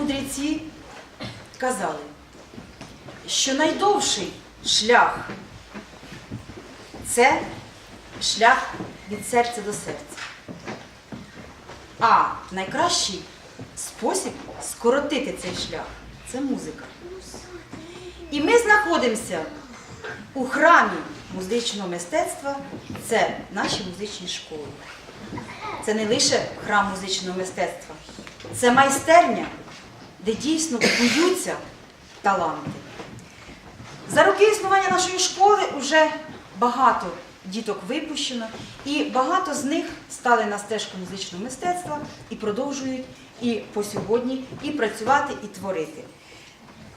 Мудреці казали, що найдовший шлях це шлях від серця до серця. А найкращий спосіб скоротити цей шлях це музика. І ми знаходимося у храмі музичного мистецтва, це наші музичні школи. Це не лише храм музичного мистецтва, це майстерня, де дійсно будуються таланти. За роки існування нашої школи вже багато діток випущено, і багато з них стали на стежку музичного мистецтва і продовжують і по сьогодні і працювати, і творити.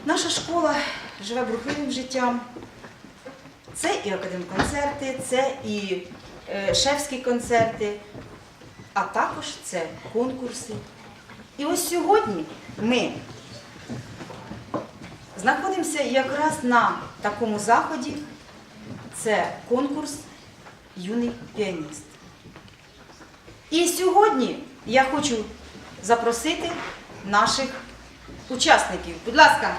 Наша школа живе бурхливим життям. Це і академконцерти, це і е, шефські концерти, а також це конкурси. І ось сьогодні ми знаходимося якраз на такому заході. Це конкурс Юний піаніст. І сьогодні я хочу запросити наших учасників. Будь ласка.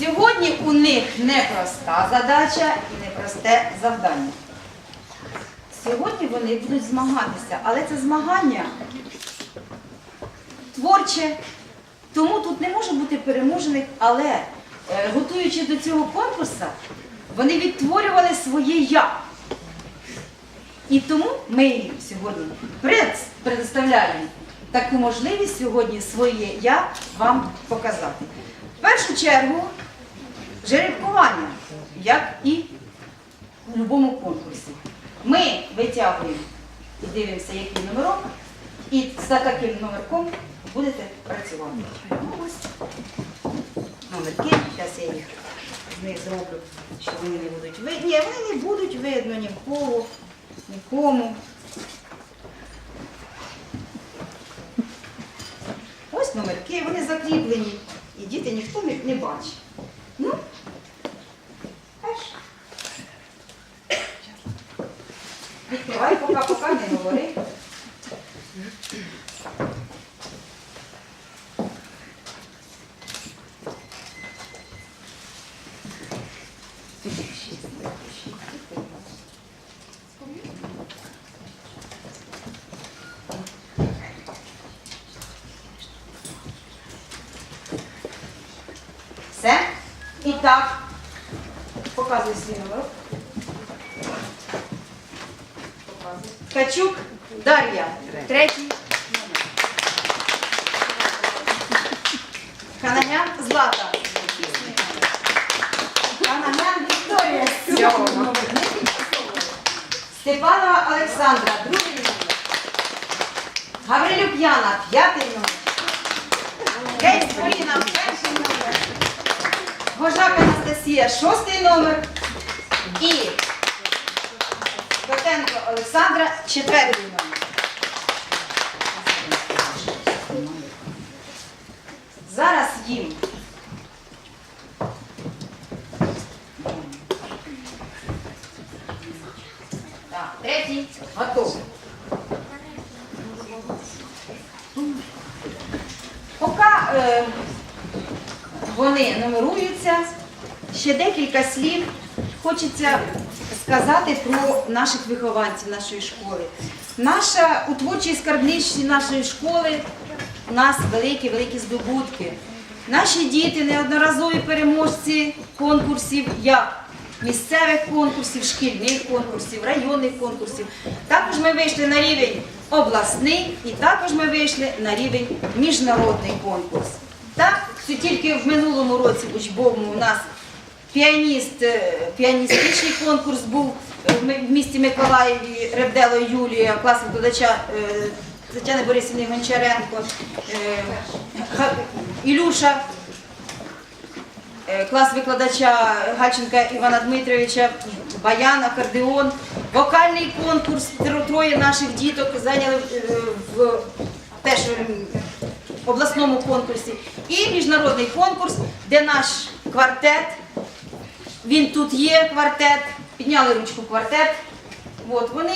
Сьогодні у них непроста задача і непросте завдання. Сьогодні вони будуть змагатися, але це змагання творче, тому тут не може бути переможених, але е, готуючи до цього конкурсу, вони відтворювали своє я. І тому ми їм сьогодні предоставляємо таку можливість сьогодні своє я вам показати. В першу чергу жеребкування, як і в будь-якому конкурсі. Ми витягуємо і дивимося, який номерок, і за таким номерком будете працювати. Ну, ось номерки, зараз я їх з них зроблю, що вони не будуть видні. Ні, вони не будуть видно ні в кого, нікому. Ось номерки, вони закріплені, і діти ніхто не, бачить. Ну, Відкривай, пока-пока не говори. Все? І так. Показуй свій номерок. Показуй. Ткачук Дар'я. Третій номер. Хананян Злата. Хананян Вікторія. Сьомий. Степанова Олександра. Другий номер. Гаврилюк Яна. П'ятий номер. Гейс Поліна. Перший номер. Гожак Анастасія, шостий номер. І Котенко Олександра, четвертий. Зараз їм. Так, третій готовий. Поки е, вони нумеруються, ще декілька слів хочеться сказати про наших вихованців нашої школи. Наша у творчій скарбничці нашої школи у нас великі-великі здобутки. Наші діти неодноразові переможці конкурсів як місцевих конкурсів, шкільних конкурсів, районних конкурсів. Також ми вийшли на рівень обласний і також ми вийшли на рівень міжнародний конкурс. Так, це тільки в минулому році учбовому у нас піаніст, е, піаністичний конкурс був е, в місті Миколаєві Ревдело Юлія, клас викладача е, Тетяни Борисівни Гончаренко, Ілюша, клас викладача Гальченка Івана Дмитровича, баян, акордеон, вокальний конкурс, троє наших діток зайняли в теж обласному конкурсі. І міжнародний конкурс, де наш квартет, він тут є, квартет, підняли ручку квартет. От, вони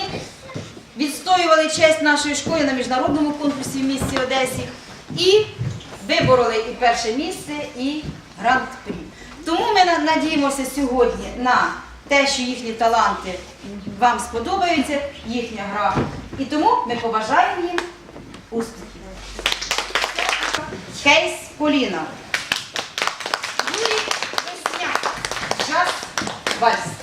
відстоювали честь нашої школи на міжнародному конкурсі в місті Одесі і вибороли і перше місце, і гранд-прі. Тому ми надіємося сьогодні на те, що їхні таланти вам сподобаються, їхня гра. І тому ми побажаємо їм успіхів. Кейс Поліна. Vai.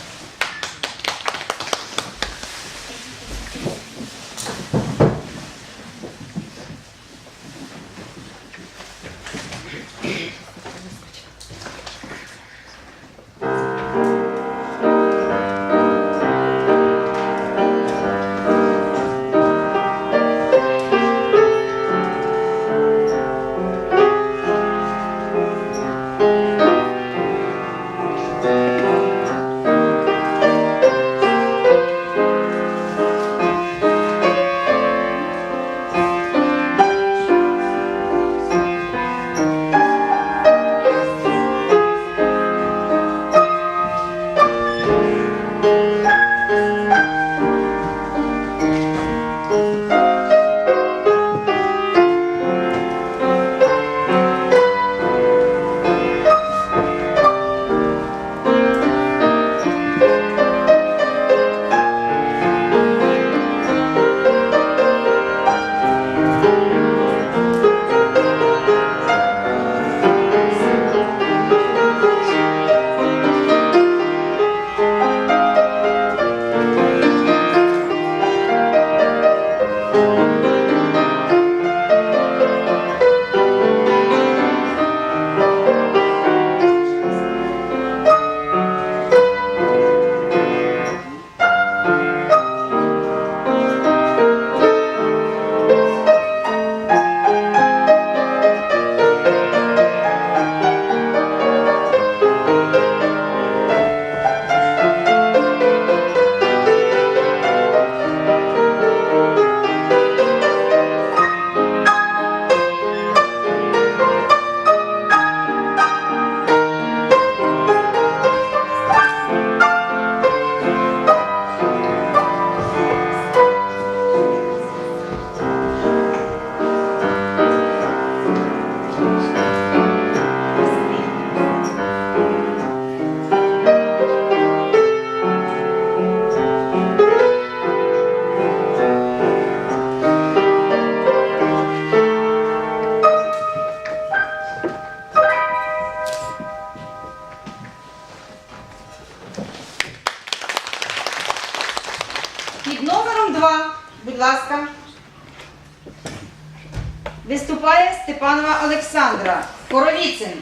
Олександра. Коровіцин.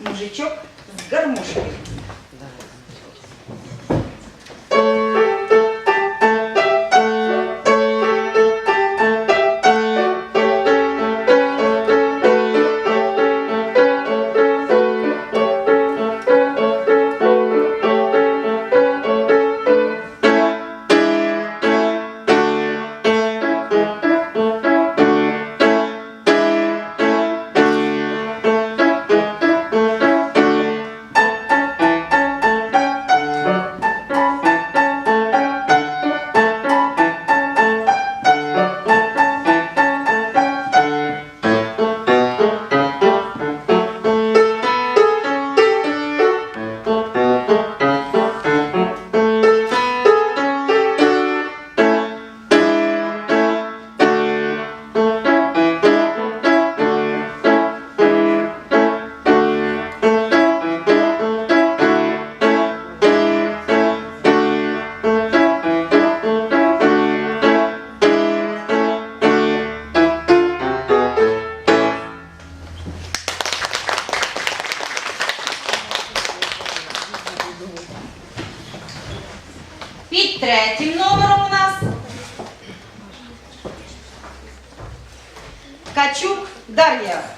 Мужичок з гармошкою. Дар'я.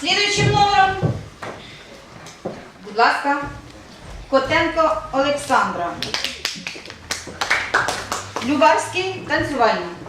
Слідуючим номером, будь ласка, Котенко Олександра. Любарський танцювальний.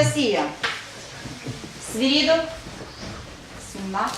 Анастасія. Свиридов. Сумна.